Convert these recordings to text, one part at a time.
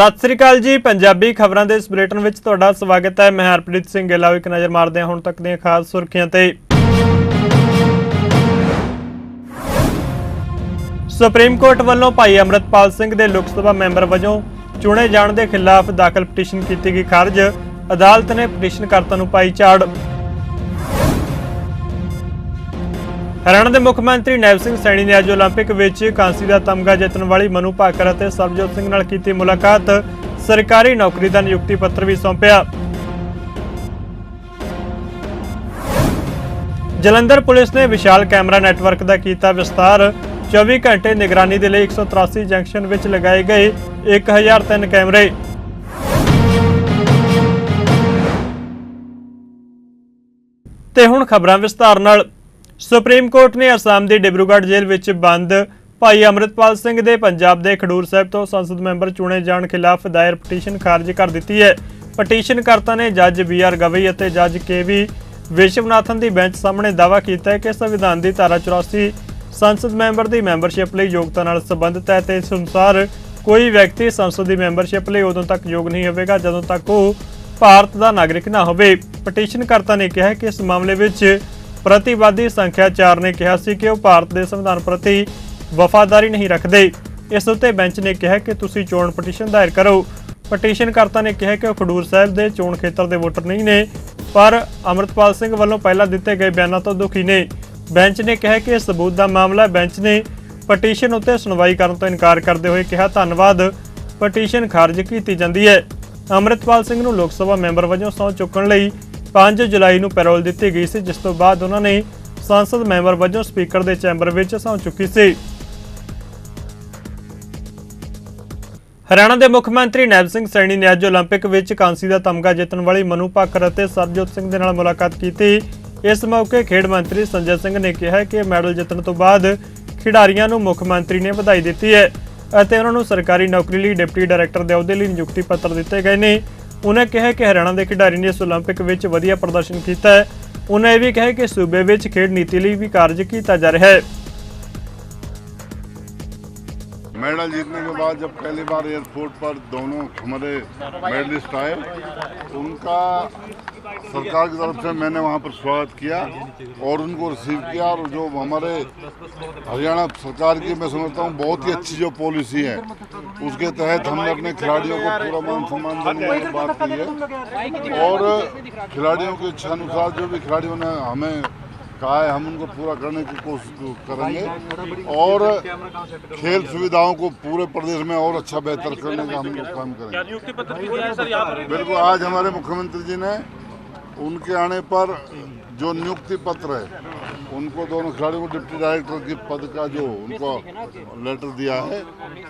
ਸਤਿ ਸ੍ਰੀ ਅਕਾਲ ਜੀ, ਪੰਜਾਬੀ ਖਬਰਾਂ ਦੇ ਇਸ ਬੁਲੇਟਿਨ ਵਿੱਚ ਤੁਹਾਡਾ ਸਵਾਗਤ ਹੈ। ਮੈਂ ਹਰਪ੍ਰੀਤ ਸਿੰਘ ਗਿੱਲਾ ਇੱਕ ਨਜ਼ਰ ਮਾਰਦੇ ਹਾਂ ਹੁਣ ਤੱਕ ਦੀਆਂ ਖਾਸ ਸੁਰਖੀਆਂ ਤੇ। ਸੁਪਰੀਮ ਕੋਰਟ ਵੱਲੋਂ ਭਾਈ ਅਮਰਤਪਾਲ ਸਿੰਘ ਦੇ ਲੋਕ ਸਭਾ ਮੈਂਬਰ ਵਜੋਂ ਚੁਣੇ ਜਾਣ ਦੇ ਖਿਲਾਫ ਦਾਖਲ ਪਟੀਸ਼ਨ ਕੀਤੀ ਗਈ ਖਾਰਜ। ਅਦਾਲਤ ਨੇ ਪਟੀਸ਼ਨ ਕਰਤਾ ਨੂੰ ਪਾਈ ਝਾੜ ਹਰਿਆਣਾ ਦੇ ਮੁੱਖ ਮੰਤਰੀ ਨੈਬ ਸਿੰਘ ਸੈਣੀ ਨੇ ਅੱਜ 올림픽 ਵਿੱਚ ਕਾਂਸੀ ਦਾ ਤਮਗਾ ਜਿੱਤਣ ਵਾਲੀ ਮਨੂ ਭਾਕਰ ਅਤੇ ਸਰਬਜੋਤ ਸਿੰਘ ਨਾਲ ਕੀਤੀ ਮੁਲਾਕਾਤ ਸਰਕਾਰੀ ਨੌਕਰੀ ਦਾ ਨਿਯੁਕਤੀ ਪੱਤਰ ਵੀ ਸੌਂਪਿਆ ਜਲੰਧਰ ਪੁਲਿਸ ਨੇ ਵਿਸ਼ਾਲ ਕੈਮਰਾ ਨੈਟਵਰਕ ਦਾ ਕੀਤਾ ਵਿਸਤਾਰ 24 ਘੰਟੇ ਨਿਗਰਾਨੀ ਦੇ ਲਈ 183 ਜੰਕਸ਼ਨ ਵਿੱਚ ਲਗਾਏ ਗਏ 1003 ਕੈਮਰੇ ਤੇ ਹੁਣ ਖਬਰਾਂ ਵਿਸਤਾਰ ਨਾਲ ਸੁਪਰੀਮ ਕੋਰਟ ਨੇ ਅਸਾਮ ਦੀ ਡਿਬਰੂਗੜ੍ਹ ਜੇਲ੍ਹ ਵਿੱਚ ਬੰਦ ਭਾਈ ਅਮਰਿਤਪਾਲ ਸਿੰਘ ਦੇ ਪੰਜਾਬ ਦੇ ਖਡੂਰ ਸਾਹਿਬ ਤੋਂ ਸੰਸਦ ਮੈਂਬਰ ਚੁਣੇ ਜਾਣ ਖਿਲਾਫ ਦਾਇਰ ਪਟੀਸ਼ਨ ਖਾਰਜ ਕਰ ਦਿੱਤੀ ਹੈ। ਪਟੀਸ਼ਨਕਰਤਾ ਨੇ ਜੱਜ ਬੀ ਆਰ ਗਵਈ ਅਤੇ ਜੱਜ ਕੇ ਵੀ ਵਿਸ਼ਵਨਾਥਨ ਦੀ ਬੈਂਚ ਸਾਹਮਣੇ ਦਾਅਵਾ ਕੀਤਾ ਹੈ ਕਿ ਸੰਵਿਧਾਨ ਦੀ ਧਾਰਾ 84 ਸੰਸਦ ਮੈਂਬਰ ਦੀ ਮੈਂਬਰਸ਼ਿਪ ਲਈ ਯੋਗਤਾ ਨਾਲ ਸੰਬੰਧਿਤ ਹੈ ਤੇ ਇਸ ਅਨੁਸਾਰ ਕੋਈ ਵਿਅਕਤੀ ਸੰਸਦ ਦੀ ਮੈਂਬਰਸ਼ਿਪ ਲਈ ਉਦੋਂ ਤੱਕ ਯੋਗ ਨਹੀਂ ਹੋਵੇਗਾ ਜਦੋਂ ਤੱਕ ਉਹ ਭਾਰਤ ਦਾ ਨਾਗਰਿਕ ਨਾ ਹੋਵੇ। ਪਟੀਸ਼ਨਕਰਤਾ ਨੇ ਕਿਹਾ ਕਿ ਇਸ ਮਾਮਲੇ ਵਿੱਚ ਪ੍ਰਤੀਵਾਦੀ ਸੰਖਿਆ 4 ਨੇ ਕਿਹਾ ਸੀ ਕਿ ਉਹ ਭਾਰਤ ਦੇ ਸੰਵਿਧਾਨ ਪ੍ਰਤੀ ਵਫਾਦਾਰੀ ਨਹੀਂ ਰੱਖਦੇ। ਇਸ ਉੱਤੇ ਬੈਂਚ ਨੇ ਕਿਹਾ ਕਿ ਤੁਸੀਂ ਚੋਣ ਪਟੀਸ਼ਨ ਦਾਇਰ ਕਰੋ। ਪਟੀਸ਼ਨਕਰਤਾ ਨੇ ਕਿਹਾ ਕਿ ਉਹ ਖਡੂਰ ਸਾਹਿਬ ਦੇ ਚੋਣ ਖੇਤਰ ਦੇ ਵੋਟਰ ਨਹੀਂ ਨੇ, ਪਰ ਅਮਰਤਪਾਲ ਸਿੰਘ ਵੱਲੋਂ ਪਹਿਲਾਂ ਦਿੱਤੇ ਗਏ ਬਿਆਨਾਂ ਤੋਂ ਦੁਖੀ ਨੇ। ਬੈਂਚ ਨੇ ਕਿਹਾ ਕਿ ਇਹ ਸਬੂਤ ਦਾ ਮਾਮਲਾ ਬੈਂਚ ਨੇ ਪਟੀਸ਼ਨ ਉੱਤੇ ਸੁਣਵਾਈ ਕਰਨ ਤੋਂ ਇਨਕਾਰ ਕਰਦੇ ਹੋਏ ਕਿਹਾ, ਧੰਨਵਾਦ, ਪਟੀਸ਼ਨ ਖਾਰਜ ਕੀਤੀ ਜਾਂਦੀ ਹੈ। ਅਮਰਿਤਪਾਲ ਸਿੰਘ ਨੂੰ ਲੋਕ ਸਭਾ ਮੈਂਬਰ ਵਜੋਂ ਸਹੁੰ ਚੁੱਕਣ ਲਈ 5 ਜੁਲਾਈ ਨੂੰ ਪੈਰੋਲ ਦਿੱਤੀ ਗਈ ਸੀ, ਜਿਸ ਤੋਂ ਬਾਅਦ ਉਹਨਾਂ ਨੇ ਸੰਸਦ ਮੈਂਬਰ ਵਜੋਂ ਸਪੀਕਰ ਦੇ ਚੈਂਬਰ ਵਿੱਚ ਸੌਂ ਚੁੱਕੀ ਸੀ। ਹਰਿਆਣਾ ਦੇ ਮੁੱਖ ਮੰਤਰੀ ਨੈਬ ਸਿੰਘ ਸੈਣੀ ਨੇ ਅੱਜ 올림픽 ਵਿੱਚ ਕਾਂਸੀ ਦਾ ਤਮਗਾ ਜਿੱਤਣ ਵਾਲੀ ਮਨੂ ਭਾਕਰ ਅਤੇ ਸਰਜੋਤ ਸਿੰਘ ਦੇ ਨਾਲ ਮੁਲਾਕਾਤ ਕੀਤੀ। ਇਸ ਮੌਕੇ ਖੇਡ ਮੰਤਰੀ ਸੰਜੇ ਸਿੰਘ ਨੇ ਕਿਹਾ ਕਿ ਮੈਡਲ ਜਿੱਤਣ ਤੋਂ ਬਾਅਦ ਖਿਡਾਰੀਆਂ ਨੂੰ ਮੁੱਖ ਮੰਤਰੀ ਨੇ ਵਧਾਈ ਦਿੱਤੀ ਹੈ ਅਤੇ ਉਹਨਾਂ ਨੂੰ ਸਰਕਾਰੀ ਨੌਕਰੀ ਲਈ ਡਿਪਟੀ ਡਾਇਰੈਕਟਰ ਦੇ ਅਹੁਦੇ ਲਈ ਨਿਯੁਕਤੀ ਪੱਤਰ ਦਿੱਤੇ ਗਏ ਨੇ। ਉਹਨਾਂ ਕਿਹਾ ਕਿ ਹਰਿਆਣਾ ਦੇ ਖਿਡਾਰੀ ਨੇ ਇਸ 올림픽 ਵਿੱਚ ਵਧੀਆ ਪ੍ਰਦਰਸ਼ਨ ਕੀਤਾ ਹੈ ਉਹਨਾਂ ਇਹ ਵੀ ਕਿਹਾ ਕਿ ਸੂਬੇ ਵਿੱਚ ਖੇਡ ਨੀਤੀ ਲਈ ਵੀ ਕਾਰਜ ਕੀਤਾ ਜਾ ਰਿਹਾ ਹੈ मेडल जीतने के बाद जब पहली बार एयरपोर्ट पर दोनों हमारे मेडलिस्ट आए उनका सरकार की तरफ़ से मैंने वहाँ पर स्वागत किया और उनको रिसीव किया और जो हमारे हरियाणा सरकार की, मैं समझता हूँ, बहुत ही अच्छी जो पॉलिसी है, उसके तहत हमने अपने खिलाड़ियों को पूरा मान सम्मान देने की बात की है। और खिलाड़ियों की इच्छा अनुसार जो भी खिलाड़ियों ने हमें कहा है, हम उनको पूरा करने की कोशिश करेंगे और खेल सुविधाओं को पूरे प्रदेश में और अच्छा बेहतर करने का हम लोग काम करेंगे। बिल्कुल, आज हमारे मुख्यमंत्री जी ने उनके आने पर जो नियुक्ति पत्र है, उनको दोनों खिलाड़ियों को डिप्टी डायरेक्टर की पद का जो उनको लेटर दिया है,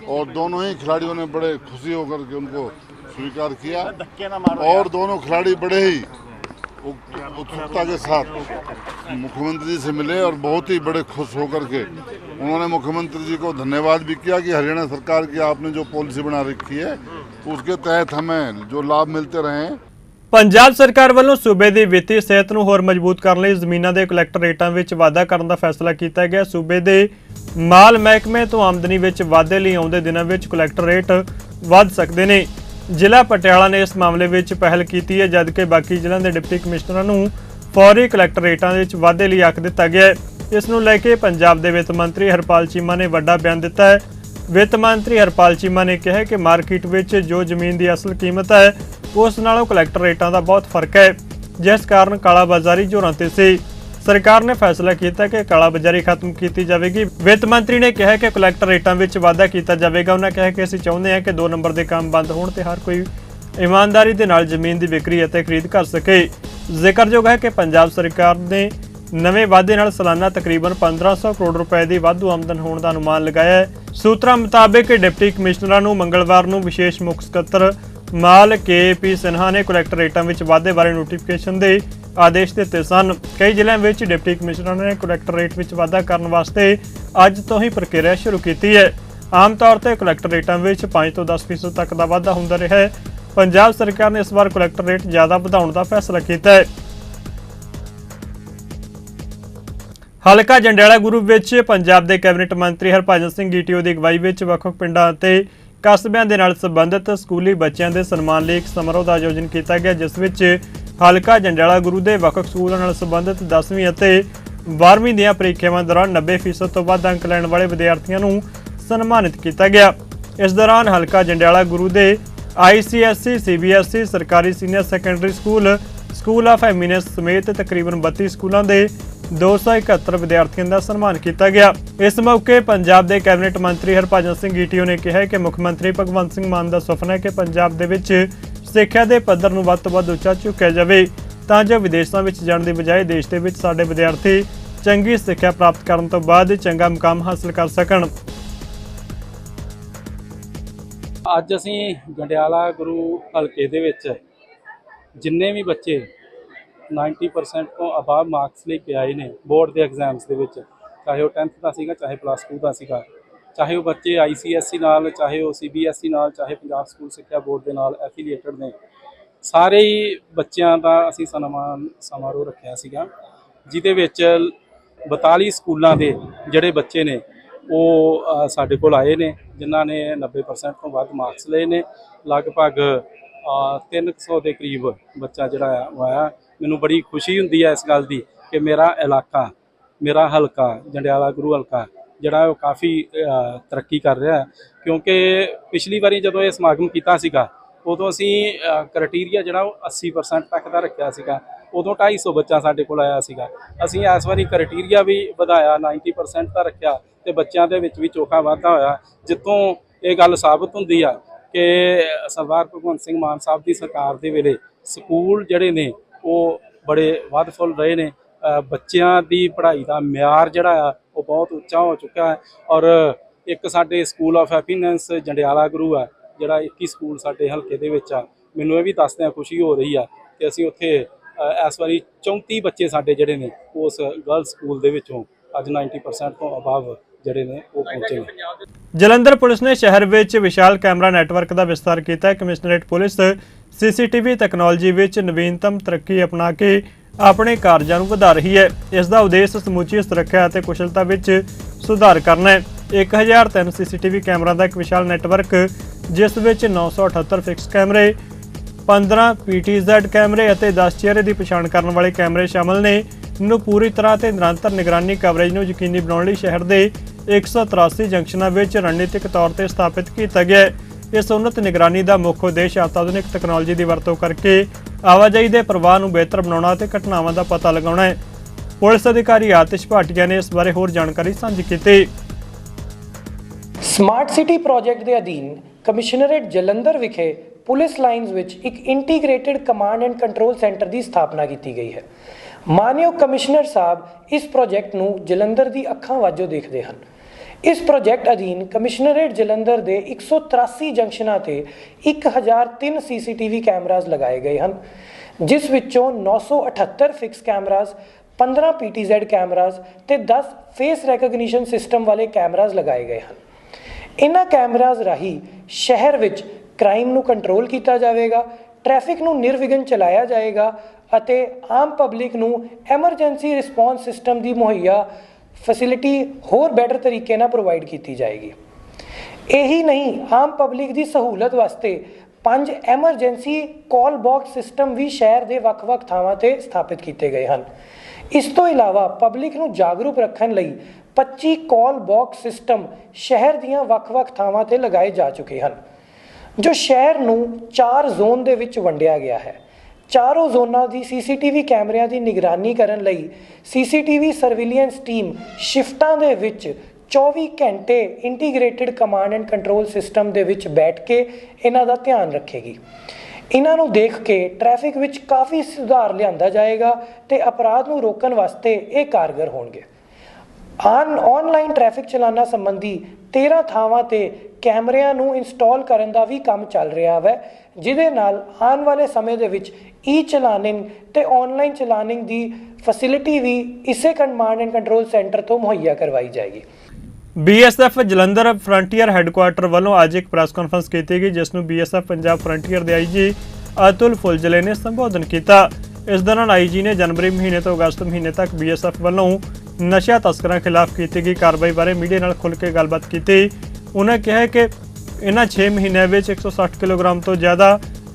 और दोनों ही खिलाड़ियों ने बड़े खुशी होकर के उनको स्वीकार किया, और दोनों खिलाड़ी बड़े ही उत्सुकता के साथ मुख्यमंत्री जी से मिले और बहुत ही बड़े खुश होकर के उन्होंने मुख्यमंत्री जी को धन्यवाद भी किया कि हरियाणा सरकार की आपने जो पॉलिसी बना रखी है, उसके तहत हमें जो लाभ मिलते रहे ਪੰਜਾਬ ਸਰਕਾਰ ਵੱਲੋਂ ਸੂਬੇ ਦੀ ਵਿੱਤੀ ਸਿਹਤ ਨੂੰ ਹੋਰ ਮਜ਼ਬੂਤ ਕਰਨ ਲਈ ਜ਼ਮੀਨਾਂ ਦੇ ਕਲੈਕਟਰ ਰੇਟਾਂ ਵਿੱਚ ਵਾਧਾ ਕਰਨ ਦਾ ਫੈਸਲਾ ਕੀਤਾ ਗਿਆ। ਸੂਬੇ ਦੇ ਮਾਲ ਮਹਿਕਮੇ ਤੋਂ ਆਮਦਨੀ ਵਿੱਚ ਵਾਧੇ ਲਈ ਆਉਂਦੇ ਦਿਨਾਂ ਵਿੱਚ ਕਲੈਕਟਰ ਰੇਟ ਵੱਧ ਸਕਦੇ ਨੇ। ਜ਼ਿਲ੍ਹਾ ਪਟਿਆਲਾ ਨੇ ਇਸ ਮਾਮਲੇ ਵਿੱਚ ਪਹਿਲ ਕੀਤੀ ਹੈ, ਜਦਕਿ ਬਾਕੀ ਜ਼ਿਲ੍ਹਿਆਂ ਦੇ ਡਿਪਟੀ ਕਮਿਸ਼ਨਰਾਂ ਨੂੰ ਫੌਰੀ ਕਲੈਕਟਰ ਰੇਟਾਂ ਵਿੱਚ ਵਾਧੇ ਲਈ ਆਖ ਦਿੱਤਾ ਗਿਆ ਹੈ। ਇਸ ਨੂੰ ਲੈ ਕੇ ਪੰਜਾਬ ਦੇ ਵਿੱਤ ਮੰਤਰੀ ਹਰਪਾਲ ਚੀਮਾ ਨੇ ਵੱਡਾ ਬਿਆਨ ਦਿੱਤਾ ਹੈ। ਵਿੱਤ ਮੰਤਰੀ ਹਰਪਾਲ ਚੀਮਾ ਨੇ ਕਿਹਾ ਕਿ ਮਾਰਕੀਟ ਵਿੱਚ ਜੋ ਜ਼ਮੀਨ ਦੀ ਅਸਲ ਕੀਮਤ ਹੈ, ਉਸ ਨਾਲੋਂ ਕਲੈਕਟਰ ਰੇਟਾਂ ਦਾ ਬਹੁਤ ਫ਼ਰਕ ਹੈ, ਜਿਸ ਕਾਰਨ ਕਾਲਾ ਬਾਜ਼ਾਰੀ ਜ਼ੋਰਾਂ ਤੇ ਸੀ। ਸਰਕਾਰ ਨੇ ਫੈਸਲਾ ਕੀਤਾ ਕਿ ਕਾਲਾ ਬਾਜ਼ਾਰੀ ਖਤਮ ਕੀਤੀ ਜਾਵੇਗੀ। ਵਿੱਤ ਮੰਤਰੀ ਨੇ ਕਿਹਾ ਕਿ ਕਲੈਕਟਰ ਰੇਟਾਂ ਵਿੱਚ ਵਾਧਾ ਕੀਤਾ ਜਾਵੇਗਾ। ਉਹਨਾਂ ਕਿਹਾ ਕਿ ਅਸੀਂ ਚਾਹੁੰਦੇ ਹਾਂ ਕਿ 2 ਨੰਬਰ ਦੇ ਕੰਮ ਬੰਦ ਹੋਣ ਤੇ ਹਰ ਕੋਈ ਇਮਾਨਦਾਰੀ ਦੇ ਨਾਲ ਜ਼ਮੀਨ ਦੀ ਵਿਕਰੀ ਅਤੇ ਖਰੀਦ ਕਰ ਸਕੇ। ਜ਼ਿਕਰਯੋਗ ਹੈ ਕਿ ਪੰਜਾਬ ਸਰਕਾਰ ਨੇ ਨਵੇਂ ਵਾਅਦੇ ਨਾਲ ਸਾਲਾਨਾ ਤਕਰੀਬਨ 1500 ਕਰੋੜ ਰੁਪਏ ਦੀ ਵਾਧੂ ਆਮਦਨ ਹੋਣ ਦਾ ਅਨੁਮਾਨ ਲਗਾਇਆ ਹੈ। ਸੂਤਰਾਂ ਮੁਤਾਬਕ ਡਿਪਟੀ ਕਮਿਸ਼ਨਰਾਂ ਨੂੰ ਮੰਗਲਵਾਰ ਨੂੰ ਵਿਸ਼ੇਸ਼ ਮੁੱਖ ਸਕੱਤਰ ਮਾਲ ਕੇਪੀ ਸਿਨਹਾ ਨੇ ਕਲੈਕਟਰੇਟਾਂ ਵਿੱਚ ਵਾਧੇ ਬਾਰੇ ਨੋਟੀਫਿਕੇਸ਼ਨ ਦੇ ਆਦੇਸ਼ ਦਿੱਤੇ ਸਨ। ਕਈ ਜ਼ਿਲ੍ਹਿਆਂ ਵਿੱਚ ਡਿਪਟੀ ਕਮਿਸ਼ਨਰਾਂ ਨੇ ਕਲੈਕਟਰ ਵਿੱਚ ਵਾਧਾ ਕਰਨ ਵਾਸਤੇ ਅੱਜ ਤੋਂ ਹੀ ਪ੍ਰਕਿਰਿਆ ਸ਼ੁਰੂ ਕੀਤੀ ਹੈ। ਆਮ ਤੌਰ ਤੇ ਕਲੈਕਟਰੇਟਾਂ ਵਿੱਚ 5 ਤੋਂ 10% ਤੱਕ ਦਾ ਵਾਧਾ ਹੁੰਦਾ ਰਿਹਾ ਹੈ। ਪੰਜਾਬ ਸਰਕਾਰ ਨੇ ਇਸ ਵਾਰ ਕਲੈਕਟਰ ਜ਼ਿਆਦਾ ਵਧਾਉਣ ਦਾ ਫੈਸਲਾ ਕੀਤਾ ਹੈ। ਹਲਕਾ ਜੰਡਿਆਲਾ ਗਰੁੱਪ ਵਿੱਚ ਪੰਜਾਬ ਦੇ ਕੈਬਨਿਟ ਮੰਤਰੀ ਹਰਭਜਨ ਸਿੰਘ ਗੀਟੀਓ ਦੀ ਅਗਵਾਈ ਵਿੱਚ ਵੱਖ-ਵੱਖ ਪਿੰਡਾਂ ਅਤੇ ਕਸਬਿਆਂ ਦੇ ਨਾਲ ਸੰਬੰਧਿਤ ਸਕੂਲੀ ਬੱਚਿਆਂ ਦੇ ਸਨਮਾਨ ਲਈ ਇੱਕ ਸਮਾਰੋਹ ਦਾ ਆਯੋਜਨ ਕੀਤਾ ਗਿਆ, ਜਿਸ ਵਿੱਚ ਹਲਕਾ ਜੰਡਿਆਲਾ ਗੁਰੂ ਦੇ ਵੱਖ ਵੱਖ ਸਕੂਲਾਂ ਨਾਲ ਸੰਬੰਧਿਤ 10ਵੀਂ ਅਤੇ 12ਵੀਂ ਦੀਆਂ ਪ੍ਰੀਖਿਆਵਾਂ ਦੌਰਾਨ 90% ਤੋਂ ਵੱਧ ਅੰਕ ਲੈਣ ਵਾਲੇ ਵਿਦਿਆਰਥੀਆਂ ਨੂੰ ਸਨਮਾਨਿਤ ਕੀਤਾ ਗਿਆ। ਇਸ ਦੌਰਾਨ ਹਲਕਾ ਜੰਡਿਆਲਾ ਗੁਰੂ ਦੇ ICSE CBSE ਸਰਕਾਰੀ senior secondary school school of eminence ਸਮੇਤ ਤਕਰੀਬਨ 32 ਸਕੂਲਾਂ ਦੇ 271 ਵਿਦਿਆਰਥੀਆਂ ਦਾ ਸਨਮਾਨ ਕੀਤਾ ਗਿਆ। ਇਸ ਮੌਕੇ ਪੰਜਾਬ ਦੇ ਕੈਬਨਿਟ ਮੰਤਰੀ ਹਰਭਜਨ ਸਿੰਘ ਗੀਟੀਓ ਨੇ ਕਿਹਾ ਕਿ ਮੁੱਖ ਮੰਤਰੀ ਭਗਵੰਤ ਸਿੰਘ ਮਾਨ ਦਾ ਸੁਪਨਾ ਹੈ ਕਿ ਪੰਜਾਬ ਦੇ ਵਿੱਚ ਸਿੱਖਿਆ ਦੇ ਪੱਧਰ ਨੂੰ ਵੱਧ ਤੋਂ ਵੱਧ ਉੱਚਾ ਚੁੱਕਿਆ ਜਾਵੇ। ਤਾਂ ਜੋ ਵਿਦੇਸ਼ਾਂ ਵਿੱਚ ਜਾਣ ਦੀ ਬਜਾਏ ਦੇਸ਼ ਦੇ ਵਿੱਚ ਸਾਡੇ ਵਿਦਿਆਰਥੀ ਚੰਗੀ ਸਿੱਖਿਆ ਪ੍ਰਾਪਤ ਕਰਨ ਤੋਂ ਬਾਅਦ ਚੰਗਾ ਮੁਕਾਮ ਹਾਸਲ ਕਰ ਸਕਣ। ਅੱਜ ਅਸੀਂ ਗੰਡਿਆਲਾ ਗੁਰੂ ਹਲਕੇ ਦੇ ਵਿੱਚ ਜਿੰਨੇ ਵੀ ਬੱਚੇ 90% ਤੋਂ ਅਬਾਵ ਮਾਰਕਸ ਲੈ ਕੇ ਆਏ ਨੇ ਬੋਰਡ ਦੇ ਐਗਜ਼ਾਮਸ ਦੇ ਵਿੱਚ। ਚਾਹੇ ਉਹ 10th ਦਾ ਸੀਗਾ ਚਾਹੇ ਪਲੱਸ 2 ਦਾ ਸੀਗਾ। ਚਾਹੇ ਉਹ ਬੱਚੇ ICSE ਨਾਲ ਚਾਹੇ ਉਹ CBSE ਨਾਲ ਚਾਹੇ ਪੰਜਾਬ ਸਕੂਲ ਸਿੱਖਿਆ ਬੋਰਡ ਦੇ ਨਾਲ ਐਫੀਲੀਏਟਡ ਨੇ। ਸਾਰੇ ਹੀ ਬੱਚਿਆਂ ਦਾ ਅਸੀਂ ਸਨਮਾਨ ਸਮਾਰੋਹ ਰੱਖਿਆ ਸੀਗਾ ਜਿਹਦੇ ਵਿੱਚ 42 ਸਕੂਲਾਂ ਦੇ ਜਿਹੜੇ ਬੱਚੇ ਨੇ ਉਹ ਸਾਡੇ ਕੋਲ ਆਏ ਨੇ ਜਿਨ੍ਹਾਂ ਨੇ 90% ਤੋਂ ਵੱਧ ਮਾਰਕਸ ਲਏ ਨੇ। ਲਗਭਗ ਅ, 300 ਦੇ ਕਰੀਬ ਬੱਚਾ ਜਿਹੜਾ ਆ ਉਹ ਆਇਆ। ਮੈਨੂੰ ਬੜੀ ਖੁਸ਼ੀ ਹੁੰਦੀ ਹੈ ਇਸ ਗੱਲ ਦੀ ਕਿ ਮੇਰਾ ਇਲਾਕਾ, ਮੇਰਾ ਹਲਕਾ, ਜੰਡਿਆਲਾ ਗੁਰੂ ਹਲਕਾ, ਜਿਹੜਾ ਉਹ ਕਾਫੀ ਤਰੱਕੀ ਕਰ ਰਿਹਾ ਹੈ। ਕਿਉਂਕਿ ਪਿਛਲੀ ਵਾਰੀ ਜਦੋਂ ਇਹ ਸਮਾਗਮ ਕੀਤਾ ਸੀਗਾ, ਉਦੋਂ ਅਸੀਂ ਕ੍ਰਾਈਟੇਰੀਆ ਜਿਹੜਾ ਉਹ 80% ਤੱਕ ਦਾ ਰੱਖਿਆ ਸੀਗਾ। ਉਦੋਂ 250 ਬੱਚਾ ਸਾਡੇ ਕੋਲ ਆਇਆ ਸੀਗਾ। ਅਸੀਂ ਇਸ ਵਾਰੀ ਕ੍ਰਾਈਟੇਰੀਆ ਵੀ ਵਧਾਇਆ 90% ਦਾ ਰੱਖਿਆ ਤੇ ਬੱਚਿਆਂ ਦੇ ਵਿੱਚ ਵੀ ਚੋਖਾ ਵਾਧਾ ਹੋਇਆ। ਜਿੱਥੋਂ ਇਹ ਗੱਲ ਸਾਬਤ ਹੁੰਦੀ ਆ ਕਿ ਸਰਦਾਰ ਭਗਵੰਤ ਸਿੰਘ ਮਾਨ ਸਾਹਿਬ ਦੀ ਸਰਕਾਰ ਦੇ ਵੇਲੇ ਸਕੂਲ ਜਿਹੜੇ ਨੇ ਉਹ ਬੜੇ ਵੱਧ ਫੁੱਲ ਰਹੇ ਨੇ। ਬੱਚਿਆਂ ਦੀ ਪੜ੍ਹਾਈ ਦਾ ਮਿਆਰ ਜਿਹੜਾ ਆ, ਉਹ ਬਹੁਤ ਉੱਚਾ ਹੋ ਚੁੱਕਾ ਹੈ। ਔਰ ਇੱਕ ਸਾਡੇ school of happiness Jandiala Guru ਆ, ਜਿਹੜਾ 21 ਸਕੂਲ ਸਾਡੇ ਹਲਕੇ ਦੇ ਵਿੱਚ ਆ। ਮੈਨੂੰ ਇਹ ਵੀ ਦੱਸਦਿਆਂ ਖੁਸ਼ੀ ਹੋ ਰਹੀ ਆ ਕਿ ਅਸੀਂ ਉੱਥੇ ਇਸ ਵਾਰੀ 34 ਬੱਚੇ ਸਾਡੇ ਜਿਹੜੇ ਨੇ, ਉਸ ਗਰਲ ਸਕੂਲ ਦੇ ਵਿੱਚੋਂ ਅੱਜ 90% ਤੋਂ ਅਬਵ ਜਿਹੜੇ ਨੇ, ਉਹ ਪਹੁੰਚੇ ਨੇ। ਜਲੰਧਰ ਪੁਲਿਸ ਨੇ ਸ਼ਹਿਰ ਵਿੱਚ ਵਿਸ਼ਾਲ ਕੈਮਰਾ ਨੈਟਵਰਕ ਦਾ ਵਿਸਤਾਰ ਕੀਤਾ। ਹੈ ਕਮਿਸ਼ਨਰੇਟ ਪੁਲਿਸ ਸੀਸੀਟੀਵੀ ਟੈਕਨੋਲੋਜੀ ਵਿੱਚ ਨਵੀਨਤਮ ਤਰੱਕੀ ਅਪਣਾ ਕੇ ਆਪਣੇ ਕਾਰਜਾਂ ਨੂੰ ਵਧਾ ਰਹੀ ਹੈ। ਇਸ ਦਾ ਉਦੇਸ਼ ਸਮੁੱਚੀ ਸੁਰੱਖਿਆ ਅਤੇ ਕੁਸ਼ਲਤਾ ਵਿੱਚ ਸੁਧਾਰ ਕਰਨਾ ਹੈ। 1003 ਸੀਸੀਟੀਵੀ ਕੈਮਰਾ ਦਾ ਇੱਕ ਵਿਸ਼ਾਲ ਨੈਟਵਰਕ, ਜਿਸ ਵਿੱਚ 978 ਫਿਕਸ ਕੈਮਰੇ 15 PTZ ਕੈਮਰੇ ਅਤੇ 10 ਚਿਹਰੇ ਦੀ ਪਛਾਣ ਕਰਨ ਵਾਲੇ ਕੈਮਰੇ ਸ਼ਾਮਲ ਨੇ। ਨੂੰ ਪੂਰੀ ਤਰ੍ਹਾਂ ਤੇ ਨਿਰੰਤਰ ਨਿਗਰਾਨੀ ਕਵਰੇਜ ਨੂੰ ਯਕੀਨੀ ਬਣਾਉਣ ਲਈ ਸ਼ਹਿਰ ਦੇ 183 ਜੰਕਸ਼ਨਾਂ ਵਿੱਚ ਰਣਨੀਤਿਕ ਤੌਰ ਤੇ ਸਥਾਪਿਤ ਕੀਤਾ ਗਿਆ ਹੈ। ਇਸ ਉન્નਤ ਨਿਗਰਾਨੀ ਦਾ ਮੁੱਖ ਉਦੇਸ਼ ਆਧੁਨਿਕ ਤਕਨਾਲੋਜੀ ਦੀ ਵਰਤੋਂ ਕਰਕੇ ਆਵਾਜਾਈ ਦੇ ਪ੍ਰਵਾਹ ਨੂੰ ਬਿਹਤਰ ਬਣਾਉਣਾ ਅਤੇ ਘਟਨਾਵਾਂ ਦਾ ਪਤਾ ਲਗਾਉਣਾ ਹੈ। ਪੁਲਿਸ ਅਧਿਕਾਰੀ ਆਤਿਸ਼ ਭਾਟੀਆ ਨੇ ਇਸ ਬਾਰੇ ਹੋਰ ਜਾਣਕਾਰੀ ਸਾਂਝੀ ਕੀਤੀ। ਸਮਾਰਟ ਸਿਟੀ ਪ੍ਰੋਜੈਕਟ ਦੇ ਅਧੀਨ ਕਮਿਸ਼ਨਰੇਟ ਜਲੰਧਰ ਵਿਖੇ ਪੁਲਿਸ ਲਾਈਨਜ਼ ਵਿੱਚ ਇੱਕ integrated command and control centre ਦੀ ਸਥਾਪਨਾ ਕੀਤੀ ਗਈ ਹੈ। ਮਾਨਯੋਗ ਕਮਿਸ਼ਨਰ ਸਾਹਿਬ ਇਸ ਪ੍ਰੋਜੈਕਟ ਨੂੰ ਜਲੰਧਰ ਦੀ ਅੱਖਾਂ ਵਾਜੋ ਦੇਖਦੇ ਹਨ। ਇਸ ਪ੍ਰੋਜੈਕਟ ਅਧੀਨ ਕਮਿਸ਼ਨਰੇਟ ਜਲੰਧਰ ਦੇ 183 ਜੰਕਸ਼ਨਾਂ ਤੇ 1003 ਸੀਸੀਟੀਵੀ ਕੈਮਰਾਜ਼ ਲਗਾਏ ਗਏ ਹਨ, ਜਿਸ ਵਿੱਚੋਂ 978 ਫਿਕਸ ਕੈਮਰਾਜ਼ 15 PTZ ਕੈਮਰਾਜ਼ ਤੇ 10 ਫੇਸ ਰੈਕਗਨੀਸ਼ਨ ਸਿਸਟਮ ਵਾਲੇ ਕੈਮਰਾਜ਼ ਲਗਾਏ ਗਏ ਹਨ। ਇਹਨਾਂ ਕੈਮਰਾਜ਼ ਰਾਹੀਂ ਸ਼ਹਿਰ ਵਿੱਚ ਕ੍ਰਾਈਮ ਨੂੰ ਕੰਟਰੋਲ ਕੀਤਾ ਜਾਵੇਗਾ ਟ੍ਰੈਫਿਕ ਨੂੰ ਨਿਰਵਿਘਨ ਚਲਾਇਆ ਜਾਏਗਾ ਅਤੇ ਆਮ ਪਬਲਿਕ ਨੂੰ ਐਮਰਜੈਂਸੀ ਰਿਸਪੌਂਸ ਸਿਸਟਮ ਦੀ ਮੁਹੱਈਆ ਫੈਸਿਲਿਟੀ ਹੋਰ ਬੈਟਰ ਤਰੀਕੇ ਨਾਲ ਪ੍ਰੋਵਾਈਡ ਕੀਤੀ ਜਾਏਗੀ। ਇਹੀ ਨਹੀਂ, ਆਮ ਪਬਲਿਕ ਦੀ ਸਹੂਲਤ ਵਾਸਤੇ ਪੰਜ ਐਮਰਜੈਂਸੀ ਕਾਲ ਬਾਕਸ ਸਿਸਟਮ ਵੀ ਸ਼ਹਿਰ ਦੇ ਵੱਖ-ਵੱਖ ਥਾਵਾਂ ਤੇ ਸਥਾਪਿਤ ਕੀਤੇ ਗਏ ਹਨ। ਇਸ ਤੋਂ ਇਲਾਵਾ ਪਬਲਿਕ ਨੂੰ ਜਾਗਰੂਕ ਰੱਖਣ ਲਈ 25 ਕਾਲ ਬਾਕਸ ਸਿਸਟਮ ਸ਼ਹਿਰ ਦੀਆਂ ਵੱਖ-ਵੱਖ ਥਾਵਾਂ ਤੇ ਲਗਾਏ ਜਾ ਚੁੱਕੇ ਹਨ। ਜੋ ਸ਼ਹਿਰ ਨੂੰ ਚਾਰ ਜ਼ੋਨ ਦੇ ਵਿੱਚ ਵੰਡਿਆ ਗਿਆ ਹੈ। ਚਾਰੋਂ ਜ਼ੋਨਾਂ ਦੀ ਸੀਸੀਟੀਵੀ ਕੈਮਰਿਆਂ ਦੀ ਨਿਗਰਾਨੀ ਕਰਨ ਲਈ ਸੀਸੀਟੀਵੀ ਸਰਵੇਲੈਂਸ ਟੀਮ ਸ਼ਿਫਟਾਂ ਦੇ ਵਿੱਚ 24 ਘੰਟੇ integrated command and control system ਦੇ ਵਿੱਚ ਬੈਠ ਕੇ ਇਹਨਾਂ ਦਾ ਧਿਆਨ ਰੱਖੇਗੀ। ਇਹਨਾਂ ਨੂੰ ਦੇਖ ਕੇ ਟ੍ਰੈਫਿਕ ਵਿੱਚ ਕਾਫੀ ਸੁਧਾਰ ਲਿਆਂਦਾ ਜਾਏਗਾ ਤੇ ਅਪਰਾਧ ਨੂੰ ਰੋਕਣ ਵਾਸਤੇ ਇਹ ਕਾਰਗਰ ਹੋਣਗੇ। ਆਨ ਆਨਲਾਈਨ ਟ੍ਰੈਫਿਕ ਚਲਾਨਾ ਸੰਬੰਧੀ 13 ਥਾਵਾਂ ਤੇ ਕੈਮਰਿਆਂ ਨੂੰ ਇੰਸਟਾਲ ਕਰਨ ਦਾ ਵੀ ਕੰਮ ਚੱਲ ਰਿਹਾ ਹੈ ਜਿਹਦੇ ਨਾਲ ਆਉਣ ਵਾਲੇ ਸਮੇਂ ਦੇ ਵਿੱਚ ਈ ਚਲਾਨਿੰਗ ਤੇ ਆਨਲਾਈਨ ਚਲਾਨਿੰਗ ਦੀ ਫੈਸਿਲਿਟੀ ਵੀ ਇਸੇ ਕਮਾਂਡ ਐਂਡ ਕੰਟਰੋਲ ਸੈਂਟਰ ਤੋਂ ਮੁਹੱਈਆ ਕਰਵਾਈ ਜਾਏਗੀ। ਬੀਐਸਐਫ ਜਲੰਧਰ ਫਰੰਟੀਅਰ ਹੈੱਡਕੁਆਰਟਰ ਵੱਲੋਂ ਅੱਜ ਇੱਕ ਪ੍ਰੈਸ ਕਾਨਫਰੰਸ ਕੀਤੀ ਗਈ, ਜਿਸ ਨੂੰ ਬੀਐਸਐਫ ਪੰਜਾਬ ਫਰੰਟੀਅਰ ਦੇ ਆਈਜੀ ਅਤੁਲ ਫੁਲਜਲੇ ਨੇ ਸੰਬੋਧਨ ਕੀਤਾ। ਇਸ ਦੌਰਾਨ ਆਈਜੀ ਨੇ ਜਨਵਰੀ ਮਹੀਨੇ ਤੋਂ ਅਗਸਤ ਮਹੀਨੇ ਤੱਕ ਬੀਐਸਐਫ ਵੱਲੋਂ ਨਸ਼ਾ ਤਸਕਰਾਂ ਖਿਲਾਫ ਕੀਤੀ ਗਈ ਕਾਰਵਾਈ ਬਾਰੇ ਮੀਡੀਆ ਨਾਲ ਖੁੱਲ੍ਹ ਕੇ ਗੱਲਬਾਤ ਕੀਤੀ। ਉਹਨਾਂ ਕਿਹਾ ਕਿ ਇਹਨਾਂ 6 ਮਹੀਨਿਆਂ ਵਿੱਚ 160 ਕਿਲੋਗ੍ਰਾਮ ਤੋਂ ਜ਼ਿਆਦਾ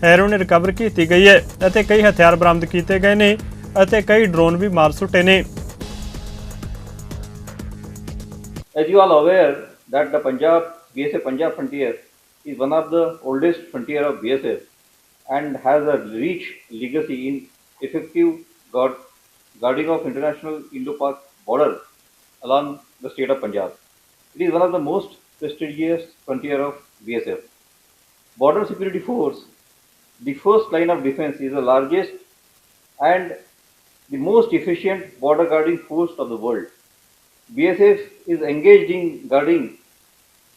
ਹੈਰੋਇਨ ਰਿਕਵਰ ਕੀਤੀ ਗਈ ਹੈ ਅਤੇ ਕਈ ਹਥਿਆਰ ਬਰਾਮਦ ਕੀਤੇ ਗਏ ਨੇ ਅਤੇ ਕਈ ਡਰੋਨ ਵੀ ਮਾਰ ਸੁੱਟੇ ਨੇ As you all aware that the Punjab BSF Punjab frontier is one of the oldest frontier of BSF and has a rich legacy in effective guard, guarding of international Indo-Pak border along the state of Punjab. It is one of the most prestigious frontier of BSF. Border Security Force, the first line of defense, is the largest and the most efficient border guarding force of the world. BSF is engaged in guarding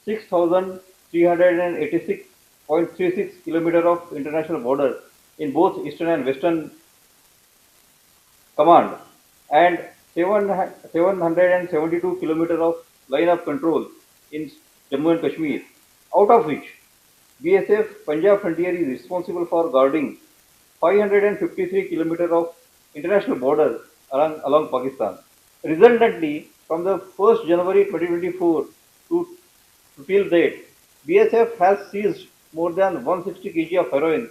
6,386.36 km of international border in both eastern and western command and 7 772 km of line of control in Jammu and Kashmir, out of which BSF Punjab Frontier is responsible for guarding 553 km of international border along, along Pakistan. Resultantly, from the 1st January 2024 to, to till date, BSF has seized more than 160 kg of heroin,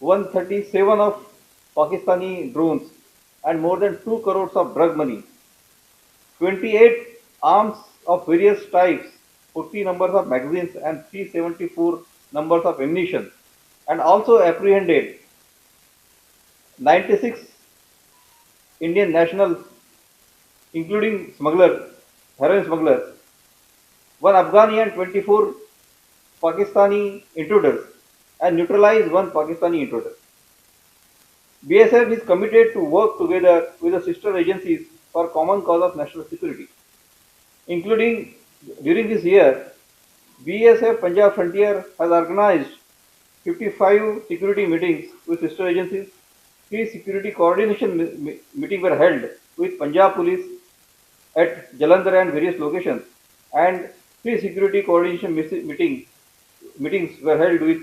137 of Pakistani drones, and more than 2 crores of drug money, 28 arms of various types, 40 numbers of magazines, and 374 numbers of ammunition, and also apprehended 96 Indian nationals, including smugglers, heroin smugglers, one Afghani and 24 Pakistani intruders, and neutralized one Pakistani intruder. BSF is committed to work together with the sister agencies for common cause of national security, including during this year, BSF Punjab Frontier has organized 55 security meetings with sister agencies. Three security coordination me- me- meetings were held with Punjab Police at Jalandhar and various locations, and three security coordination mis- meeting, meetings were held with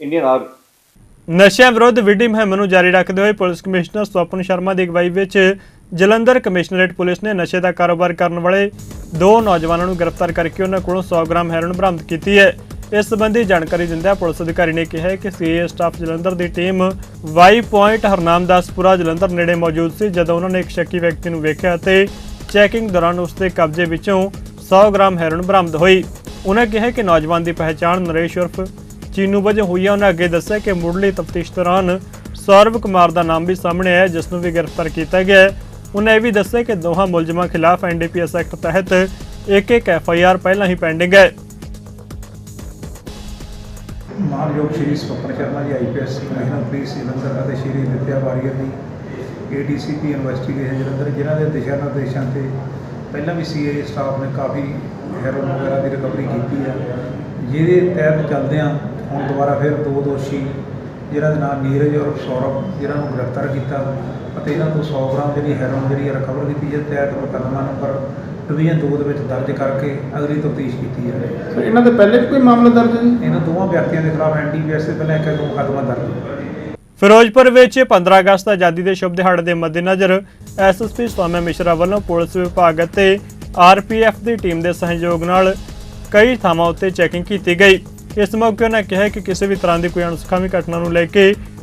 Indian Army. ਨਸ਼ਿਆਂ ਵਿਰੁੱਧ ਵਿੱਢੀ ਮੁਹਿੰਮ ਨੂੰ ਜਾਰੀ ਰੱਖਦੇ ਹੋਏ police commissioner Swapan Sharma ਦੀ ਅਗਵਾਈ ਵਿੱਚ ਜਲੰਧਰ ਕਮਿਸ਼ਨਰੇਟ ਪੁਲਿਸ ਨੇ ਨਸ਼ੇ ਦਾ ਕਾਰੋਬਾਰ ਕਰਨ ਵਾਲੇ ਦੋ ਨੌਜਵਾਨਾਂ ਨੂੰ ਗ੍ਰਿਫਤਾਰ ਕਰਕੇ ਉਹਨਾਂ ਕੋਲੋਂ 100 ਗ੍ਰਾਮ ਹੈਰੋਇਨ ਬਰਾਮਦ ਕੀਤੀ ਹੈ। ਇਸ ਸੰਬੰਧੀ ਜਾਣਕਾਰੀ ਦਿੰਦਿਆਂ ਪੁਲਿਸ ਅਧਿਕਾਰੀ ਨੇ ਕਿਹਾ ਹੈ ਕਿ ਸੀਏ ਸਟਾਫ ਜਲੰਧਰ ਦੀ team Y point Harnamdaspura Jalandhar ਨੇੜੇ ਮੌਜੂਦ ਸੀ, ਜਦੋਂ ਉਹਨਾਂ ਨੇ ਇੱਕ ਸ਼ੱਕੀ ਵਿਅਕਤੀ ਨੂੰ ਵੇਖਿਆ ਅਤੇ ਚੈਕਿੰਗ ਦੌਰਾਨ ਉਸ ਦੇ ਕਬਜ਼ੇ ਵਿੱਚੋਂ 100 ਗ੍ਰਾਮ ਹੈਰੋਇਨ ਬਰਾਮਦ ਹੋਈ। ਉਹਨਾਂ ਕਿਹਾ ਕਿ ਨੌਜਵਾਨ ਦੀ ਪਹਿਚਾਣ ਨਰੇਸ਼ ਉਰਫ ਚੀਨੂ ਵਜੋਂ ਹੋਈ ਹੈ ਉਹਨਾਂ ਅੱਗੇ ਦੱਸਿਆ ਕਿ ਮੁੱਢਲੀ ਤਫਤੀਸ਼ ਦੌਰਾਨ ਸੌਰਵ ਕੁਮਾਰ ਦਾ ਨਾਮ ਵੀ ਸਾਹਮਣੇ ਆਇਆ, ਜਿਸ ਨੂੰ ਵੀ ਗ੍ਰਿਫਤਾਰ ਕੀਤਾ ਗਿਆ ਹੈ। ਉਹਨਾਂ ਇਹ ਵੀ ਦੱਸਿਆ ਕਿ ਦੋਹਾਂ ਮੁਲਜ਼ਮਾਂ ਖਿਲਾਫ ਐਨਡੀਪੀਐਸ ਐਕਟ ਤਹਿਤ ਇੱਕ ਇੱਕ ਐਫਆਈਆਰ ਪਹਿਲਾਂ ਹੀ ਪੈਂਡਿੰਗ ਹੈ। ਮਾਨਯੋਗ ਸ਼੍ਰੀ ਸੁਪਨ Sharma ji IPS commissioner police Jalandhar ਅਤੇ ਸ਼੍ਰੀ ਵਿਦਿਆ ਵਾਰੀਅਰ ਜੀ ਏਡੀਸੀਪੀ ਇਨਵੈਸਟੀਗੇਸ਼ਨ ਜਲੰਧਰ, ਜਿਨ੍ਹਾਂ ਦੇ ਦਿਸ਼ਾ ਨਿਰਦੇਸ਼ਾਂ ਤੇ ਪਹਿਲਾਂ ਵੀ ਸੀਏ ਸਟਾਫ ਨੇ ਕਾਫੀ ਹੈਰੋਨ ਵਗੈਰਾ ਦੀ ਰਿਕਵਰੀ ਕੀਤੀ ਹੈ। ਜਿਹਦੇ ਤਹਿਤ ਚੱਲਦਿਆਂ ਹੁਣ ਦੁਬਾਰਾ ਫਿਰ ਦੋ ਦੋਸ਼ੀ ਜਿਹਨਾਂ ਦੇ ਨਾਮ ਨੀਰਜ ਔਰ ਸੌਰਵ ਜਿਹਨਾਂ ਨੂੰ ਗ੍ਰਿਫਤਾਰ ਕੀਤਾ। ਅਤੇ ਇਹਨਾਂ ਤੋਂ 100 ਗ੍ਰਾਮ ਜਿਹੜੀ ਹੈਰੋਨ ਜਿਹੜੀ ਰਿਕਵਰ ਕੀਤੀ ਹੈ ਤਹਿਤ ਮੁਕੱਦਮਾ ਨੰਬਰ ਡਿਵੀਜ਼ਨ 2 ਦੇ ਵਿੱਚ ਦਰਜ ਕਰਕੇ ਅਗਲੀ ਤਫਤੀਸ਼ ਕੀਤੀ ਜਾ ਰਹੀ ਹੈ ਇਹਨਾਂ ਦੇ ਪਹਿਲੇ ਵੀ ਕੋਈ ਮਾਮਲਾ ਦਰਜ ਹੈ ਇਹਨਾਂ ਦੋਵਾਂ ਵਿਅਕਤੀਆਂ ਦੇ ਖਿਲਾਫ ਐਨਡੀਪੀਐਸ ਦੇ ਪਹਿਲਾਂ ਇੱਕ ਮੁਕੱਦਮਾ ਦਰਜ ਹੈ ਫਿਰੋਜ਼ਪੁਰ ਵਿੱਚ 15 ਅਗਸਤ ਆਜ਼ਾਦੀ ਦੇ ਸ਼ੁਭ ਦਿਹਾੜੇ ਦੇ ਮੱਦੇਨਜ਼ਰ ਐਸਐਸਪੀ ਸਵਾਮਿਆ ਮਿਸ਼ਰਾ ਵੱਲੋਂ ਪੁਲਿਸ ਵਿਭਾਗ ਅਤੇ ਆਰਪੀਐਫ ਦੀ ਟੀਮ ਦੇ ਸਹਿਯੋਗ ਨਾਲ ਕਈ ਥਾਵਾਂ ਉੱਤੇ ਚੈਕਿੰਗ ਕੀਤੀ ਗਈ। ਇਸ ਮੌਕੇ ਉਹਨਾਂ ਕਿਹਾ ਕਿ ਕਿਸੇ ਵੀ ਤਰ੍ਹਾਂ ਦੀ ਕੋਈ ਅਣਸੁਖਾਵੀਂ ਘਟਨਾ ਨੂੰ ਲੈ ਕੇ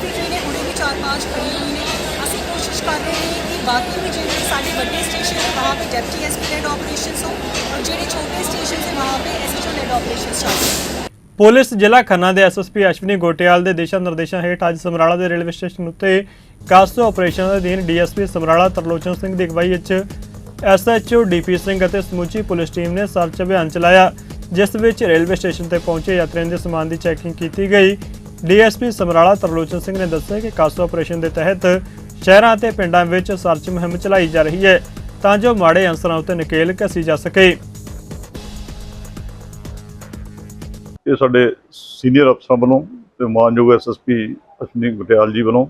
ਕਾਫੀ ਟ੍ਰੇਨੇ ਹੁਣੇ ਵੀ ਚਾਰ ਪਾਂਚ ਖੜੀ हुई ਨੇ, ਅਸੀਂ ਕੋਸ਼ਿਸ਼ ਕਰ ਰਹੇ ਹਾਂ ਕਿ ਬਾਕੀ ਵੀ ਜਿਹੜੇ ਸਾਡੇ ਵੱਡੇ ਸਟੇਸ਼ਨ ਹੈ वहां पे ਡਿਪਟੀ ਐਸਪੀ ਹੈਡ ਆਪਰੇਸ਼ਨਸ ਹੋ ਔਰ ਜਿਹੜੇ ਛੋਟੇ ਸਟੇਸ਼ਨ ਹੈ वहां पे ਐਸਐਚਓ ਹੈਡ ਆਪਰੇਸ਼ਨਸ ਚੱਲ ਪੁਲਿਸ ਜ਼ਿਲ੍ਹਾ ਖੰਨਾ ਦੇ ਐਸਐਸਪੀ ਅਸ਼ਵਨੀ ਗੋਟਿਆਲ ਦੇ ਦਿਸ਼ਾ ਨਿਰਦੇਸ਼ਾਂ ਹੇਠ ਅੱਜ ਸਮਰਾਲਾ ਦੇ ਰੇਲਵੇ ਸਟੇਸ਼ਨ ਉੱਤੇ ਕਾਸਟੋ ਆਪਰੇਸ਼ਨ ਦੇ ਅਧੀਨ ਡੀਐਸਪੀ ਸਮਰਾਲਾ ਤਰਲੋਚਨ ਸਿੰਘ ਦੀ ਅਗਵਾਈ ਵਿੱਚ ਐਸਐਚਓ ਡੀਪੀ ਸਿੰਘ ਅਤੇ ਸਮੁੱਚੀ ਪੁਲਿਸ ਟੀਮ ਨੇ ਸਰਚ ਅਭਿਆਨ ਚਲਾਇਆ, ਜਿਸ ਵਿੱਚ ਰੇਲਵੇ ਸਟੇਸ਼ਨ ਤੇ ਪਹੁੰਚੇ ਯਾਤਰੀਆਂ ਦੇ ਸਮਾਨ ਦੀ ਚੈਕਿੰਗ ਕੀਤੀ ਗਈ। ਡੀਐਸਪੀ ਸਮਰਾਲਾ ਤਰਲੋਚਨ ਸਿੰਘ ਨੇ ਦੱਸਿਆ ਕਿ ਕਾਸੋ ਆਪਰੇਸ਼ਨ ਦੇ ਤਹਿਤ ਸ਼ਹਿਰਾਂ ਅਤੇ ਪਿੰਡਾਂ ਵਿੱਚ ਸਰਚ ਮੁਹਿੰਮ ਚਲਾਈ ਜਾ ਰਹੀ ਹੈ ਤਾਂ ਜੋ ਮਾੜੇ ਅੰਸਰਾਂ ਉੱਤੇ ਨਕੇਲ ਕੱਸੀ ਜਾ ਸਕੇ। ਇਹ ਸਾਡੇ ਸੀਨੀਅਰ ਅਫਸਰਾਂ ਵੱਲੋਂ ਤੇ ਮਾਨਯੋਗ ਐਸਐਸਪੀ ਅਸ਼ਵਨੀ ਗਟਿਆਲ ਜੀ ਵੱਲੋਂ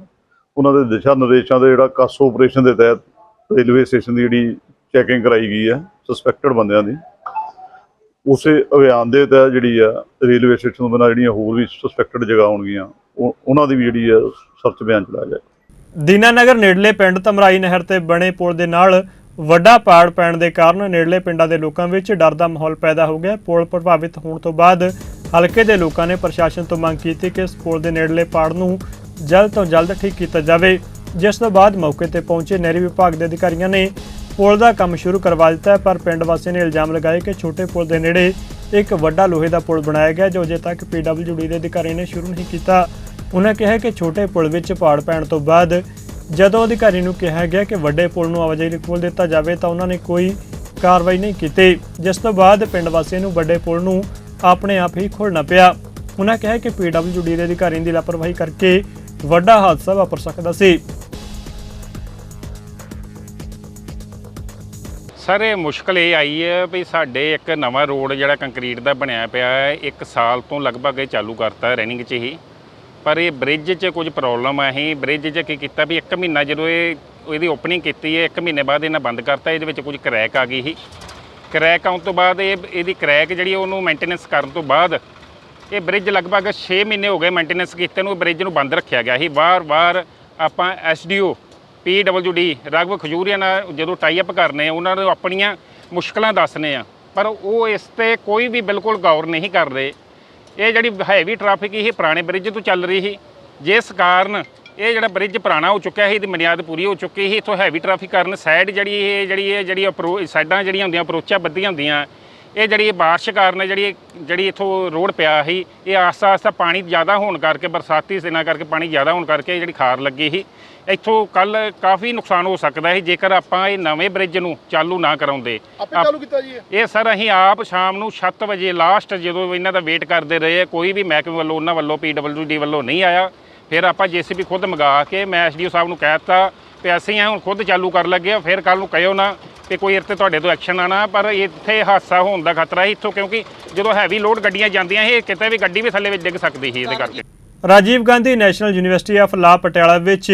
ਉਹਨਾਂ ਦੇ ਦਿਸ਼ਾ ਨਿਰਦੇਸ਼ਾਂ ਦੇ ਜਿਹੜਾ ਕਾਸ ਆਪਰੇਸ਼ਨ ਦੇ ਤਹਿਤ ਰੇਲਵੇ ਸਟੇਸ਼ਨ ਦੀ ਜਿਹੜੀ ਚੈਕਿੰਗ ਕਰਾਈ ਗਈ ਹੈ ਸਸਪੈਕਟਡ ਬੰਦਿਆਂ ਦੀ। ਉਸੇ ਅਭਿਆਨ ਦੇ ਤਹਿਤ ਜਿਹੜੀ ਆ, ਰੇਲਵੇ ਸਟੇਸ਼ਨ ਤੋਂ ਬਿਨਾਂ ਜਿਹੜੀਆਂ ਹੋਰ ਵੀ ਸਸਪੈਕਟਡ ਜਗ੍ਹਾ ਹੋਣਗੀਆਂ ਉਹਨਾਂ ਦੀ ਵੀ ਜਿਹੜੀ ਆ, ਸਰਚ ਅਭਿਆਨ ਚਲਾਇਆ ਜਾਏ। ਦੀਨਾਨਗਰ ਨੇੜਲੇ ਪਿੰਡ ਧਮਰਾਈ ਨਹਿਰ ਤੇ ਬਣੇ ਪੁਲ ਦੇ ਨਾਲ ਵੱਡਾ ਪਾੜ ਪੈਣ ਦੇ ਕਾਰਨ ਨੇੜਲੇ ਪਿੰਡਾਂ ਦੇ ਲੋਕਾਂ ਵਿੱਚ ਡਰ ਦਾ ਮਾਹੌਲ ਪੈਦਾ ਹੋ ਗਿਆ। ਪੁਲ ਪ੍ਰਭਾਵਿਤ ਹੋਣ ਤੋਂ ਬਾਅਦ ਹਲਕੇ ਦੇ ਲੋਕਾਂ ਨੇ ਪ੍ਰਸ਼ਾਸਨ ਤੋਂ ਮੰਗ ਕੀਤੀ ਕਿ ਇਸ ਪੁਲ ਦੇ ਨੇੜਲੇ ਪਾੜ ਨੂੰ ਜਲਦ ਤੋਂ ਜਲਦ ਠੀਕ ਕੀਤਾ ਜਾਵੇ। ਜਿਸ ਤੋਂ ਬਾਅਦ ਮੌਕੇ ਤੇ ਪਹੁੰਚੇ ਨਹਿਰੀ ਵਿਭਾਗ ਦੇ ਅਧਿਕਾਰੀਆਂ ਨੇ ਪੁਲ ਦਾ ਕੰਮ ਸ਼ੁਰੂ ਕਰਵਾ ਦਿੱਤਾ ਪਰ ਪਿੰਡ ਵਾਸੀਆਂ ਨੇ ਇਲਜ਼ਾਮ ਲਗਾਏ ਕਿ ਛੋਟੇ ਪੁਲ ਦੇ ਨੇੜੇ ਇੱਕ ਵੱਡਾ ਲੋਹੇ ਦਾ ਪੁਲ ਬਣਾਇਆ ਗਿਆ, ਜੋ ਅਜੇ ਤੱਕ ਪੀਡਬਲਯੂਡੀ ਦੇ ਅਧਿਕਾਰੀ ਨੇ ਸ਼ੁਰੂ ਨਹੀਂ ਕੀਤਾ। ਉਹਨਾਂ ਕਿਹਾ ਕਿ ਛੋਟੇ ਪੁਲ ਵਿੱਚ ਪਾੜ ਪੈਣ ਤੋਂ ਬਾਅਦ ਜਦੋਂ ਅਧਿਕਾਰੀ ਨੂੰ ਕਿਹਾ ਗਿਆ ਕਿ ਵੱਡੇ ਪੁਲ ਨੂੰ ਆਵਾਜਾਈ ਲਈ ਖੋਲ੍ਹ ਦਿੱਤਾ ਜਾਵੇ, ਤਾਂ ਉਹਨਾਂ ਨੇ ਕੋਈ ਕਾਰਵਾਈ ਨਹੀਂ ਕੀਤੀ। ਜਿਸ ਤੋਂ ਬਾਅਦ ਪਿੰਡ ਵਾਸੀਆਂ ਨੂੰ ਵੱਡੇ ਪੁਲ ਨੂੰ ਆਪਣੇ ਆਪ ਹੀ ਖੋਲ੍ਹਣਾ ਪਿਆ। ਉਹਨਾਂ ਕਿਹਾ ਕਿ ਪੀਡਬਲਯੂਡੀ ਦੇ ਅਧਿਕਾਰੀਆਂ ਦੀ ਲਾਪਰਵਾਹੀ ਕਰਕੇ ਵੱਡਾ ਹਾਦਸਾ ਵਾਪਰ ਸਕਦਾ ਸੀ। ਸਰ, ਇਹ ਮੁਸ਼ਕਲ ਇਹ ਆਈ ਹੈ ਵੀ ਸਾਡੇ ਇੱਕ ਨਵਾਂ ਰੋਡ ਜਿਹੜਾ ਕੰਕਰੀਟ ਦਾ ਬਣਿਆ ਪਿਆ ਹੈ, ਇੱਕ ਸਾਲ ਤੋਂ ਲਗਭਗ ਇਹ ਚਾਲੂ ਕਰਤਾ ਰਨਿੰਗ 'ਚ ਹੀ। ਪਰ ਇਹ ਬ੍ਰਿਜ 'ਚ ਕੁਝ ਪ੍ਰੋਬਲਮ ਹੈ ਹੀ ਬ੍ਰਿਜ 'ਚ ਕੀ ਕੀਤਾ ਵੀ ਇੱਕ ਮਹੀਨਾ ਜਦੋਂ ਇਹ, ਇਹਦੀ ਓਪਨਿੰਗ ਕੀਤੀ ਹੈ, ਇੱਕ ਮਹੀਨੇ ਬਾਅਦ ਇਹਨਾਂ ਬੰਦ ਕਰਤਾ, ਇਹਦੇ ਵਿੱਚ ਕੁਝ ਕਰੈਕ ਆ ਗਈ ਸੀ। ਕਰੈਕ ਆਉਣ ਤੋਂ ਬਾਅਦ ਇਹ, ਇਹਦੀ ਕਰੈਕ ਜਿਹੜੀ ਉਹਨੂੰ ਮੇਨਟੇਨੈਂਸ ਕਰਨ ਤੋਂ ਬਾਅਦ ਇਹ ਬ੍ਰਿਜ ਲਗਭਗ 6 ਮਹੀਨੇ ਹੋ ਗਏ ਮੇਨਟੇਨੈਂਸ ਕੀਤੇ ਨੂੰ ਬ੍ਰਿਜ ਨੂੰ ਬੰਦ ਰੱਖਿਆ ਗਿਆ ਸੀ। ਵਾਰ-ਵਾਰ ਆਪਾਂ ਐਸਡੀਓ ਪੀਡਬਲਯੂਡੀ ਰਾਘਵ ਖਜੂਰੀਆ ਨਾਲ ਜਦੋਂ ਟਾਈ ਅਪ ਕਰਨੇ ਆ, ਉਹਨਾਂ ਨੂੰ ਆਪਣੀਆਂ ਮੁਸ਼ਕਲਾਂ ਦੱਸਨੇ ਆ। ਪਰ ਉਹ ਇਸ ਤੇ ਕੋਈ ਵੀ ਬਿਲਕੁਲ ਗੌਰ ਨਹੀਂ ਕਰ ਰਹੇ ਇਹ ਜਿਹੜੀ ਹੈਵੀ ਟ੍ਰੈਫਿਕ ਇਹ ਪੁਰਾਣੇ ਬ੍ਰਿਜ ਤੋਂ ਚੱਲ ਰਹੀ ਸੀ। ਜਿਸ ਕਾਰਨ ਇਹ ਜਿਹੜਾ ਬ੍ਰਿਜ ਪੁਰਾਣਾ ਹੋ ਚੁੱਕਿਆ ਸੀ, ਇਹਦੀ ਬੁਨਿਆਦ ਪੂਰੀ ਹੋ ਚੁੱਕੀ ਸੀ। ਇਥੋਂ ਹੈਵੀ ਟ੍ਰੈਫਿਕ ਕਾਰਨ ਸਾਈਡ ਜਿਹੜੀ ਇਹ ਜਿਹੜੀ ਇਹ, ਜਿਹੜੀ ਅਪਰੋ ਸਾਈਡਾਂ ਜਿਹੜੀਆਂ ਹੁੰਦੀਆਂ ਅਪਰੋਚਾਂ ਬੱਧੀਆਂ ਹੁੰਦੀਆਂ। ਇਹ ਜਿਹੜੀ ਇਹ ਬਾਰਿਸ਼ ਕਾਰਨ ਜਿਹੜੀ ਜਿਹੜੀ ਇਥੋਂ ਰੋਡ ਪਿਆ ਸੀ, ਇਹ ਆਸਤਾ ਆਸਤਾ ਪਾਣੀ ਜ਼ਿਆਦਾ ਹੋਣ ਕਰਕੇ, ਬਰਸਾਤੀ ਸਿਨਾ ਕਰਕੇ ਪਾਣੀ ਜ਼ਿਆਦਾ ਹੋਣ ਕਰਕੇ ਜਿਹੜੀ ਖਾਰ ਲੱਗੀ ਸੀ। ਇੱਥੋਂ ਕੱਲ ਕਾਫੀ ਨੁਕਸਾਨ ਹੋ ਸਕਦਾ ਹੈ ਜੇਕਰ ਆਪਾਂ ਇਹ ਨਵੇਂ ਬ੍ਰਿਜ ਨੂੰ ਚਾਲੂ ਨਾ ਕਰਾਉਂਦੇ। ਆਪੇ ਚਾਲੂ ਕੀਤਾ ਜੀ ਇਹ? ਸਰ ਅਸੀਂ ਆਪ ਸ਼ਾਮ ਨੂੰ 7 ਵਜੇ ਲਾਸਟ ਜਦੋਂ ਇਹਨਾਂ ਦਾ ਵੇਟ ਕਰਦੇ ਰਹੇ ਕੋਈ ਵੀ ਮਹਿਕਮੇ ਵੱਲੋਂ ਉਹਨਾਂ ਵੱਲੋਂ ਪੀਡਬਲਯੂਡੀ ਵੱਲੋਂ ਨਹੀਂ ਆਇਆ। ਫਿਰ ਆਪਾਂ ਜੀਸੀਬੀ ਖੁਦ ਮੰਗਾ ਕੇ ਮੈਂ ਐਸਡੀਓ ਸਾਹਿਬ ਨੂੰ ਕਹਿ ਦਿੱਤਾ ਵੀ ਅਸੀਂ ਆ ਹੁਣ ਖੁਦ ਚਾਲੂ ਕਰਨ ਲੱਗੇ ਆ ਫਿਰ ਕੱਲ ਨੂੰ ਕਹਿਓ ਨਾ ਕਿ ਕੋਈ ਇੱਥੇ ਤੁਹਾਡੇ ਤੋਂ ਐਕਸ਼ਨ ਆਣਾ ਪਰ ਇੱਥੇ ਹਾਦਸਾ ਹੋਣ ਦਾ ਖਤਰਾ ਹੈ ਇੱਥੋਂ ਕਿਉਂਕਿ ਜਦੋਂ ਹੈਵੀ ਲੋਡ ਗੱਡੀਆਂ ਜਾਂਦੀਆਂ ਇਹ ਕਿਤੇ ਵੀ ਗੱਡੀ ਵੀ ਥੱਲੇ ਵਿੱਚ ਡਿੱਗ ਸਕਦੀ ਸੀ ਇਹਦੇ ਕਰਕੇ। Rajiv Gandhi national university of law Patiala ਵਿੱਚ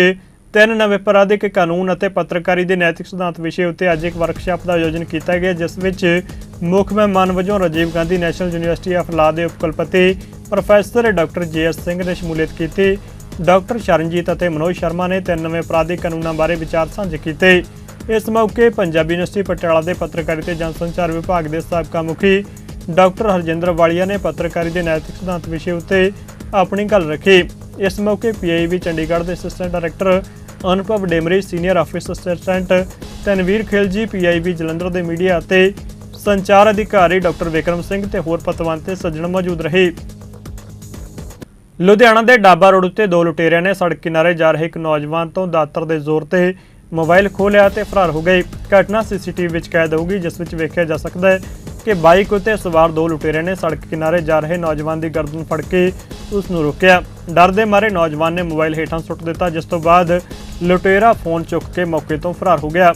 ਤਿੰਨ ਨਵੇਂ ਅਪਰਾਧਿਕ ਕਾਨੂੰਨ ਅਤੇ ਪੱਤਰਕਾਰੀ ਦੇ ਨੈਤਿਕ ਸਿਧਾਂਤ ਵਿਸ਼ੇ ਉੱਤੇ ਅੱਜ ਇੱਕ ਵਰਕਸ਼ਾਪ ਦਾ ਆਯੋਜਨ ਕੀਤਾ ਗਿਆ, ਜਿਸ ਵਿੱਚ ਮੁੱਖ ਮਹਿਮਾਨ ਵਜੋਂ Rajiv Gandhi national university of law ਦੇ ਉਪਕੁਲਪਤੀ professor doctor J S Singh ਨੇ ਸ਼ਮੂਲੀਅਤ ਕੀਤੀ। ਡਾਕਟਰ ਸ਼ਰਨਜੀਤ ਅਤੇ ਮਨੋਜ ਸ਼ਰਮਾ ਨੇ ਤਿੰਨ ਨਵੇਂ ਅਪਰਾਧਿਕ ਕਾਨੂੰਨਾਂ ਬਾਰੇ ਵਿਚਾਰ ਸਾਂਝੇ ਕੀਤੇ। ਇਸ ਮੌਕੇ ਪੰਜਾਬੀ ਯੂਨੀਵਰਸਿਟੀ ਪਟਿਆਲਾ ਦੇ ਪੱਤਰਕਾਰੀ ਤੇ ਜਨਸੰਚਾਰ ਵਿਭਾਗ ਦੇ ਸਾਬਕਾ ਮੁਖੀ ਡਾਕਟਰ ਹਰਜਿੰਦਰ ਵਾਲੀਆ ਨੇ ਪੱਤਰਕਾਰੀ ਦੇ ਨੈਤਿਕ ਸਿਧਾਂਤ ਵਿਸ਼ੇ ਉੱਤੇ ਆਪਣੀ ਗੱਲ ਰੱਖੀ। ਇਸ ਮੌਕੇ ਪੀਆਈਬੀ ਚੰਡੀਗੜ੍ਹ ਦੇ assistant director Anubhav Demri senior office assistant Tanveer Khilji PIB Jalandhar ਦੇ ਮੀਡੀਆ ਅਤੇ ਸੰਚਾਰ ਅਧਿਕਾਰੀ ਡਾਕਟਰ ਵਿਕਰਮ ਸਿੰਘ ਤੇ ਹੋਰ ਪਤਵੰਤ ਤੇ ਸੱਜਣ ਮੌਜੂਦ ਰਹੇ। ਲੁਧਿਆਣਾ ਦੇ ਡਾਬਾ ਰੋਡ ਉੱਤੇ ਦੋ ਲੁਟੇਰਿਆਂ ਨੇ ਸੜਕ ਕਿਨਾਰੇ ਜਾ ਰਹੇ ਇੱਕ ਨੌਜਵਾਨ ਤੋਂ ਦਾਤਰ ਦੇ ਜ਼ੋਰ ਤੇ ਮੋਬਾਈਲ ਖੋਹ ਤੇ ਫਰਾਰ ਹੋ ਗਏ। ਘਟਨਾ ਸੀਸੀਟੀਵੀ ਵਿੱਚ ਕੈਦ ਹੋਊਗੀ ਜਿਸ ਵਿੱਚ ਵੇਖਿਆ ਜਾ ਸਕਦਾ ਹੈ ਕਿ ਬਾਈਕ ਉੱਤੇ ਸਵਾਰ ਦੋ ਲੁਟੇਰੇ ਨੇ ਸੜਕ ਕਿਨਾਰੇ ਜਾ ਰਹੇ ਨੌਜਵਾਨ ਦੀ ਗਰਦਨ ਫੜ ਕੇ ਉਸ ਨੂੰ ਰੋਕਿਆ। ਡਰ ਦੇ ਮਾਰੇ ਨੌਜਵਾਨ ਨੇ ਮੋਬਾਈਲ ਹੇਠਾਂ ਸੁੱਟ ਦਿੱਤਾ, ਜਿਸ ਤੋਂ ਬਾਅਦ ਲੁਟੇਰਾ ਫੋਨ ਚੁੱਕ ਕੇ ਮੌਕੇ ਤੋਂ ਫਰਾਰ ਹੋ ਗਿਆ।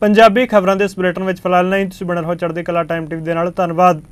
ਪੰਜਾਬੀ ਖਬਰਾਂ ਦੇ ਇਸ ਬੁਲੇਟਿਨ ਵਿੱਚ ਫਿਲਹਾਲ ਨਹੀਂ, ਤੁਸੀਂ ਬਣਨ ਰਹੋ ਚੜ੍ਹਦੀ ਕਲਾ ਟਾਈਮ ਟੀਵੀ ਦੇ ਨਾਲ। ਧੰਨਵਾਦ।